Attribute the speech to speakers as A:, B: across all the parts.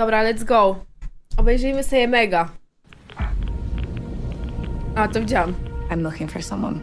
A: Dobra, let's go. Obejrzyjmy sobie mega. A, to widziałam.
B: I'm looking for someone.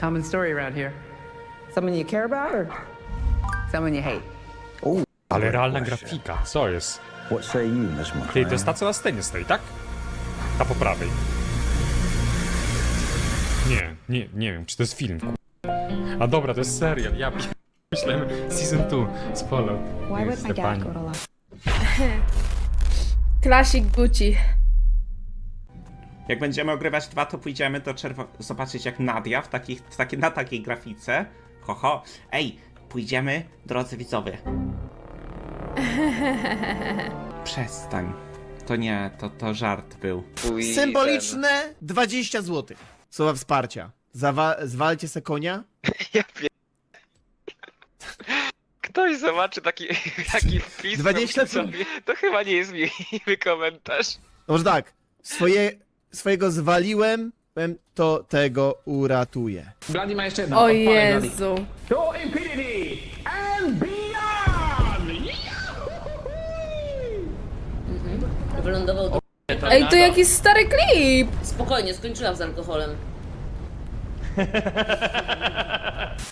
C: Common story around here. Someone you care about or someone you hate?
D: Ale realna grafika, co jest?
E: What say you, Miss
D: Ty, to jest ta, co na scenie stoi, tak? Ta po prawej. Nie, nie, nie wiem, czy to jest film. ku- A dobra, to jest serial, ja pi- myślałem season 2 z Fallout.
B: Why would my dad
D: Stefani.
B: go to law?
A: Classic Gucci.
F: Jak będziemy ogrywać dwa, to pójdziemy do czerwo... zobaczyć jak Nadia w takich, w takie, na takiej grafice. Ho, ho. Ej, pójdziemy, drodzy widzowie. Przestań. To nie, to, to żart był.
G: Symboliczne 20 zł. Słowa wsparcia. Zawa- zwalcie se konia.
H: Ja. Ktoś zobaczy taki, taki wpis,
G: 20
H: 20 sobie, to chyba nie jest miły komentarz.
G: No może tak. Swoje, swojego zwaliłem, powiem, to tego uratuje.
C: Bloody ma jeszcze jedno.
A: O Jezu.
C: To Infinity and Beyond!
I: Wylądował do...
A: Ej, to jakiś stary klip!
I: Spokojnie, skończyłam z alkoholem.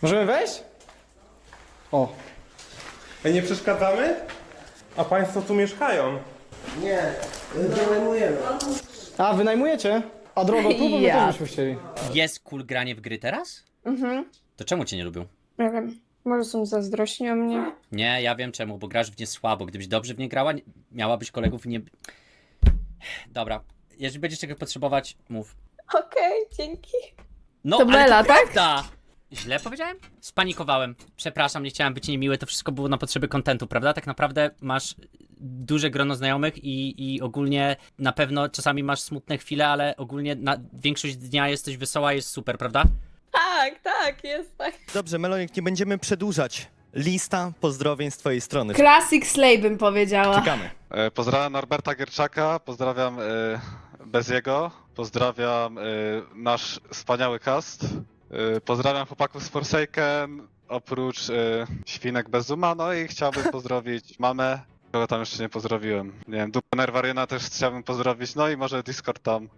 C: Możemy wejść? O.
J: Ej, nie przeszkadzamy? A państwo tu mieszkają?
C: A, wynajmujecie? A drogo tu, bo my
A: Ja.
C: też byśmy chcieli.
K: Jest cool granie w gry teraz?
B: Mhm.
K: To czemu cię nie lubią?
B: Nie wiem. Może są zazdrośni o mnie.
K: Nie, ja wiem czemu, bo grasz w nie słabo. Gdybyś dobrze w nie grała, nie- miałabyś kolegów i nie... Dobra, jeżeli będziesz czegoś potrzebować, mów.
B: Okej, dzięki.
K: No,
A: To
K: ale
A: Bela,
K: to
A: tak?
K: prawda! Źle powiedziałem? Spanikowałem. Przepraszam, nie chciałem być niemiły, to wszystko było na potrzeby kontentu, prawda? Tak naprawdę masz duże grono znajomych i, i ogólnie na pewno czasami masz smutne chwile, ale ogólnie na większość dnia jesteś wesoła, jest super, prawda?
B: Tak, tak, jest tak.
L: Dobrze, Melonik, nie będziemy przedłużać. Lista pozdrowień z twojej strony.
A: Classic Slay bym powiedziała.
L: Czekamy.
H: E, Pozdrawiam Norberta Gierczaka, pozdrawiam e, Beziego, pozdrawiam e, nasz wspaniały cast, pozdrawiam chłopaków z Forsaken, oprócz e, Świnek Bezuma, no i chciałbym pozdrowić mamę, kogo tam jeszcze nie pozdrowiłem. Nie wiem, Dupę Nerwariena też chciałbym pozdrowić, no i może Discord tam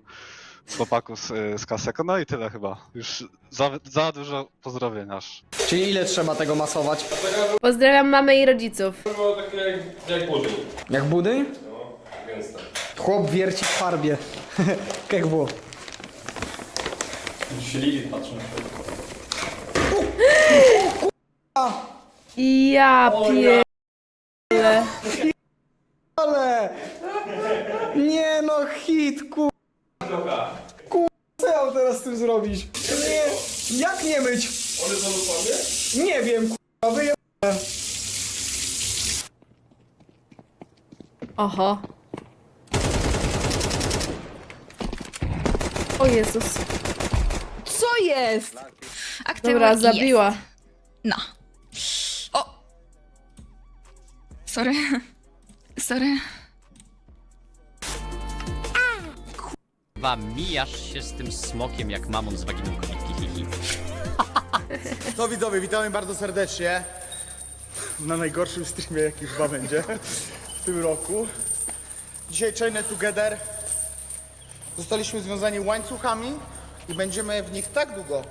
H: chłopaków z, e, z Kaseko, no i tyle chyba. Już za, za dużo pozdrowień aż.
C: Czyli ile trzeba tego masować?
A: Pozdrawiam mamę i rodziców.
C: Jak budyń? Chłop wierci w farbie. Jak było?
A: Ja pier...
C: Ale! Nie no, hit, ku... Ku... Co ja mam teraz z tym zrobić? Nie! Jak nie myć? One są Nie wiem, ku... Wyje...
A: Oho. O Jezus.
B: Jest?
A: Dobra, zabiła.
B: No. O! Sorry. Sorry.
K: Chyba mijasz się z tym smokiem jak mamon z waginą kobitki, hihi.
G: To widzowie, witamy bardzo serdecznie na najgorszym streamie, jaki chyba będzie w tym roku. Dzisiaj Chained Together. Zostaliśmy związani łańcuchami i będziemy w nich tak długo,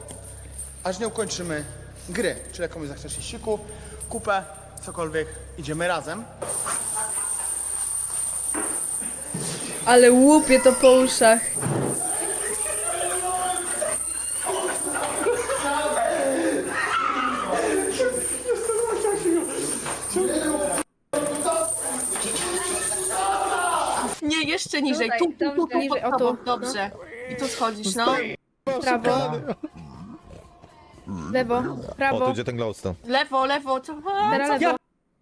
G: aż nie ukończymy gry. Czyli jak komuś zachce siku, kupę, cokolwiek, idziemy razem.
A: Ale łupie to po uszach.
B: Nie, jeszcze niżej. Tu, tu, tu, tu,
A: Niżej, o tu.
B: Dobrze. I tu schodzisz, no.
A: Prawo. Lewo, prawo.
E: ten glowstone.
B: Lewo, lewo. Co?
A: Teraz lewo.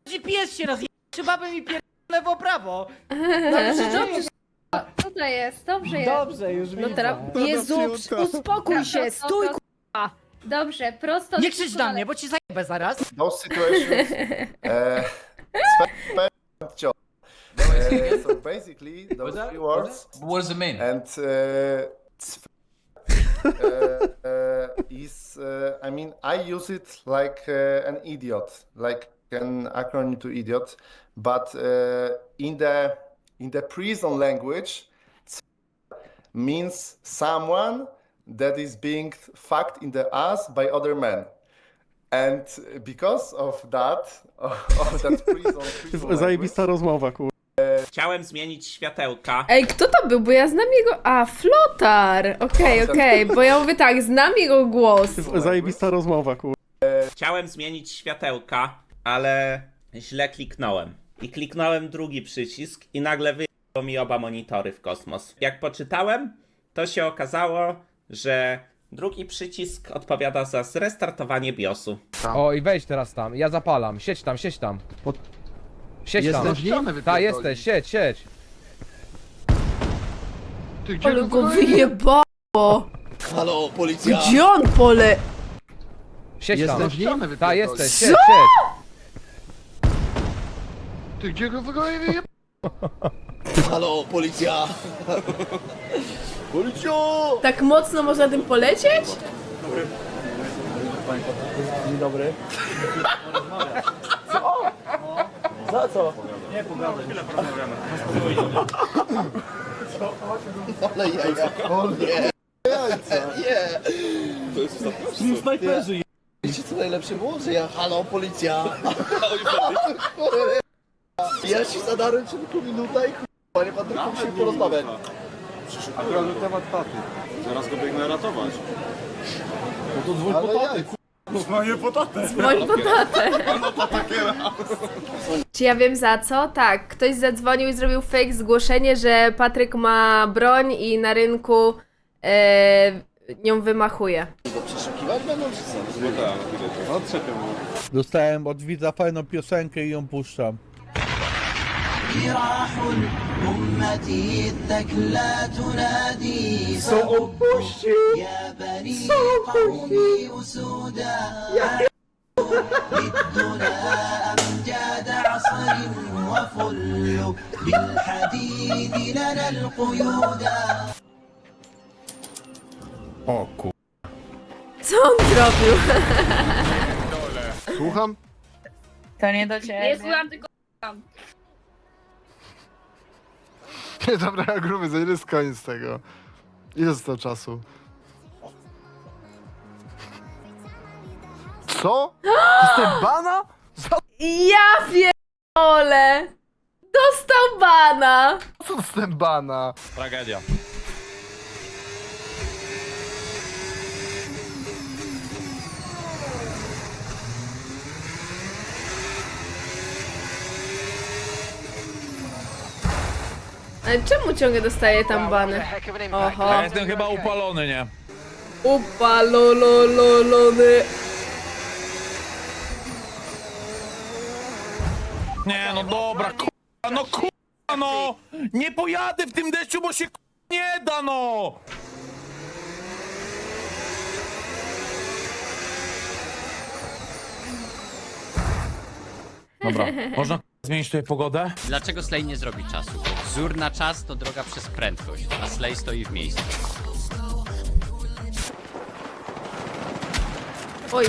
C: GPS się raz Trzeba by mi pier... lewo, prawo.
B: Dobrze, dobrze.
I: Dobrze jest, dobrze jest.
C: Dobrze, już
A: No
C: widzę.
A: teraz... Jezu, uspokój się, stój k***a.
I: Dobrze, prosto.
C: Nie krzycz na mnie, bo ci zajebę zaraz.
E: Those situations, uh, spe- uh, so basically, those three words,
C: What's the mean?
E: and sp- uh, is, uh, I mean, I use it like uh, an idiot, like
M: an acronym to idiot, but uh, in the in the prison language means someone that is being fucked in the ass by other men. And because of that, of that prison, prison
N: Zajebista rozmowa, kur...
F: Chciałem zmienić światełka.
A: Ej, kto to był? Bo ja znam jego... A, Flotar! Okej, okej, bo ja mówię tak, znam jego głos.
N: Zajebista rozmowa, kur...
F: Chciałem zmienić światełka, ale źle kliknąłem. I kliknąłem drugi przycisk i nagle wyjęło mi oba monitory w kosmos. Jak poczytałem, to się okazało, że drugi przycisk odpowiada za zrestartowanie BIOSu.
O: O i wejdź teraz tam, ja zapalam, siedź tam, siedź tam. Siedź tam. Tak, jesteś, siedź, siedź.
A: Ale go wyjebało!
M: Halo, policja!
A: Gdzie on pole...
O: Siedź tam. Jesteś,
A: Co?
O: siedź, siedź.
M: Ty gdzie go wygoje? Halo, policja! Policjo!
A: Tak mocno można tym polecieć?
C: Dzień dobry. Co? Za co? Nie, pogadaj. Chwilę porozmawiamy.
M: Ale jaja, o nie! Nie! To jest
C: Snajperzy
M: Wiecie co najlepsze było? Że ja, halo, policja! Ja się zadarłem tylko minuta i panie Patryku, musimy porozmawiać.
N: Akurat na temat taty. Zaraz go biegnę ratować. No to
M: Ale
N: po tatę,
M: jaj.
N: kur... Dzwonię po tatę.
A: Dzwoń po tatę.
N: Ano po takiera.
A: Czy ja wiem za co? Tak, ktoś zadzwonił i zrobił fake zgłoszenie, że Patryk ma broń i na rynku e, nią wymachuje.
M: Przeszukiwać będą czy co?
N: No tak. Odczepię mu.
P: Dostałem od widza fajną piosenkę i ją puszczam.
C: Są opuści! Są opuści!
D: O kur...
A: Co on zrobił?
M: Słucham?
Q: To nie do ciebie.
R: Nie słucham, tylko
M: Nie, dobra, gruby, za ile jest koniec tego? Ile zostało czasu? Co? Jestem bana?
A: Ja pierdolę! Dostał bana!
M: Co jestem bana?
N: Tragedia.
A: Ale czemu ciągle dostaje tam bany? Oho.
N: Ja jestem chyba upalony, nie?
A: Upalolololony.
N: Nie, no dobra, kurwa, no kurwa, no! Nie pojadę w tym deszczu, bo się kurwa, nie da, no! Dobra, można zmienić tutaj pogodę?
S: Dlaczego Slay nie zrobi czasu? Wzór na czas to droga przez prędkość, a Slay stoi w miejscu.
A: Oj,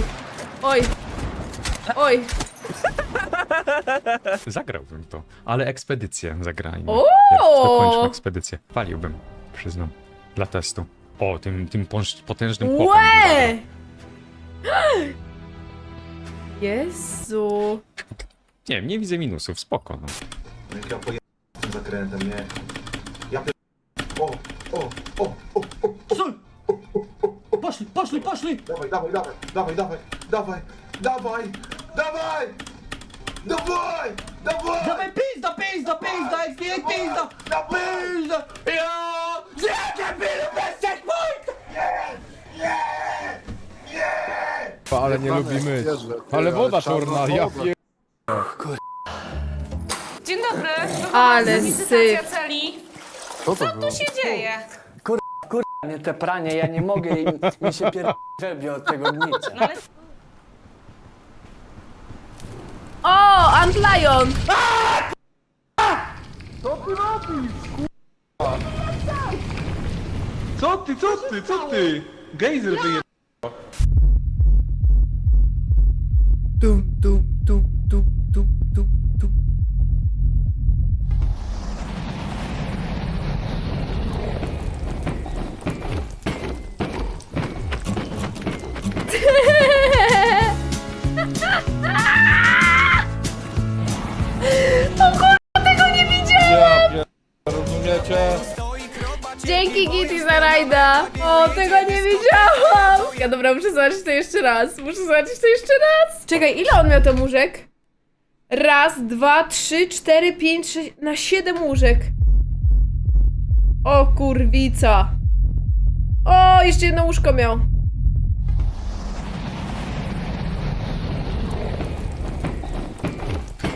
A: oj, oj.
D: Zagrałbym to, ale ekspedycję zagrajmy.
A: O!
D: Jak dokończmy ekspedycję. Paliłbym, przyznam. Dla testu. O, tym, tym pąż- potężnym chłopem.
A: Łe! Jezu.
D: Nie nie widzę minusów, spoko. No.
M: Zakrętem, nie? Ja p... O, o, o, o, o.
C: Poszli, poszli, poszli!
M: Dawaj, dawaj, dawaj, dawaj, dawaj, dawaj, dawaj, dawaj! Dawaj! Dawaj!
C: Dawaj pizda, pizda, pizda, XD, pizda! Pizda! Ja! Zjedzie pilu bez checkpoint!
O: Ale nie lubi myć. Ale woda czarna, ja pier...
R: Dzień dobry.
A: Ale syf.
R: celi.
M: Co to było?
R: się dzieje?
C: Nie te pranie, ja nie mogę i mi się pierdolę od tego gnicia.
A: O, Antlion!
N: Co ty, co ty, co ty? Gejzer wyje...
A: Dum, dum, dum, dum. Dzięki Kitty za rajda! O, tego nie wiedziałam! Ja dobra, muszę zobaczyć to jeszcze raz. Muszę zobaczyć to jeszcze raz. Czekaj, ile on miał tam łóżek? Raz, dwa, trzy, cztery, pięć, sześć... Na siedem łóżek. O kurwica. O, jeszcze jedno łóżko miał.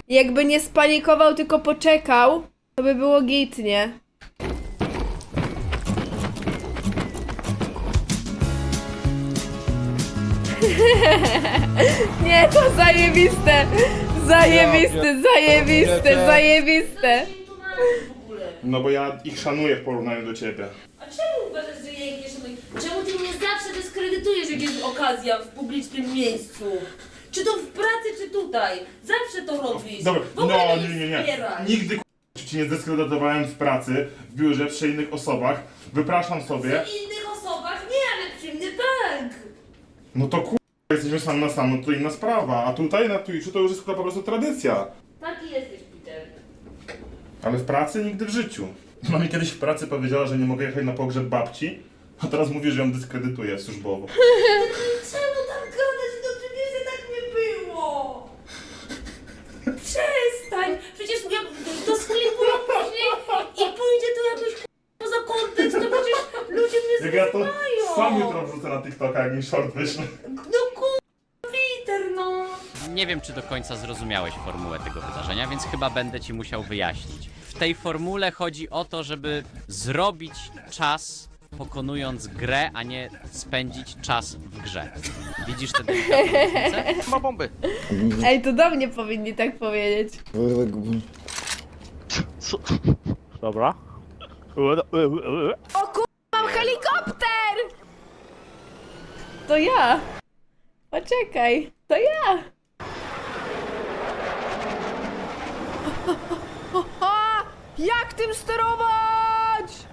A: Jakby nie spanikował, tylko poczekał, to by było git, nie? To zajebiste! Zajebiste, zajebiste, zajebiste!
J: No bo ja ich szanuję w porównaniu do ciebie.
T: A czemu uważasz, że ja ich nie szanuję? Czemu ty mnie zawsze dyskredytujesz, jak jest okazja w publicznym miejscu? Czy to w pracy, czy tutaj? Zawsze to robisz.
J: Dobra,
T: W ogóle
J: no
T: mnie
J: nie, nie, nie.
T: wspierasz.
J: Nigdy k***a, cię nie zdyskredytowałem w pracy, w biurze, przy innych osobach. Wypraszam sobie.
T: Przy innych osobach nie, ale przy mnie tak.
J: No to k***a, jesteśmy sam na sam, no to inna sprawa. A tutaj na Twitchu to już jest chyba po prostu tradycja.
T: Taki jesteś, Peter.
J: Ale w pracy nigdy w życiu. Mama mi kiedyś w pracy powiedziała, że nie mogę jechać na pogrzeb babci, a teraz mówi, że ją dyskredytuje służbowo.
T: Czemu tam gadać? No przecież tak nie było. Przestań. Przecież ja to sklipuję później i pójdzie to jakoś poza kontekst, to przecież ludzie mnie
J: Jak ja to
T: zrywają.
J: Sam jutro wrzucę na TikToka, jak mi short wyśle.
T: No kur... Peter, no.
K: Nie wiem, czy do końca zrozumiałeś formułę tego wydarzenia, więc chyba będę ci musiał wyjaśnić. W tej formule chodzi o to, żeby zrobić czas pokonując grę, a nie spędzić czas w grze. Widzisz tę delikatną różnicę?
G: Ma bomby.
A: Ej, to do mnie powinni tak powiedzieć.
G: Dobra.
A: O kur... mam helikopter! To ja. Poczekaj, to ja. Jak tym sterować?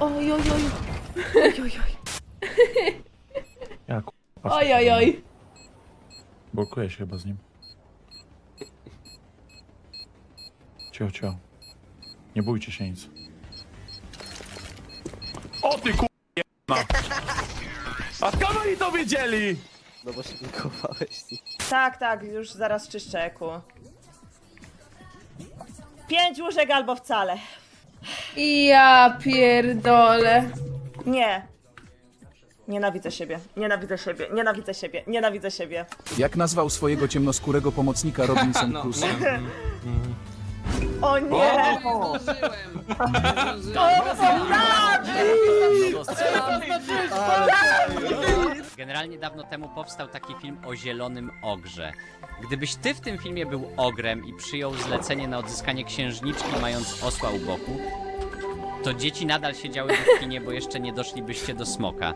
A: Oj, oj, oj. Oj, oj, oj.
J: Jak?
A: Oj, oj, oj.
J: Blokuję się chyba z nim. Cio, cio. Nie bójcie się nic.
G: O ty ku... A skąd oni to wiedzieli?
L: No bo się blokowałeś.
I: Tak, tak, już zaraz czyszczę, Eku. Pięć łóżek albo wcale.
A: Ja pierdolę.
I: Nie. Nienawidzę siebie, nienawidzę siebie, nienawidzę siebie, nienawidzę siebie.
G: Jak nazwał swojego ciemnoskórego pomocnika Robinson Crusoe?
I: O nie!
K: Generalnie dawno temu powstał taki film o zielonym ogrze. Gdybyś ty w tym filmie był ogrem i przyjął zlecenie na odzyskanie księżniczki mając osła u boku, to dzieci nadal siedziałyby w kinie, bo jeszcze nie doszlibyście do smoka.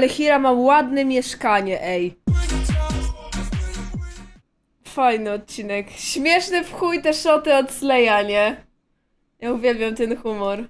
A: Ale Hira ma ładne mieszkanie, ej. Fajny odcinek. Śmieszny w chuj te szoty od Sleja, nie? Ja uwielbiam ten humor.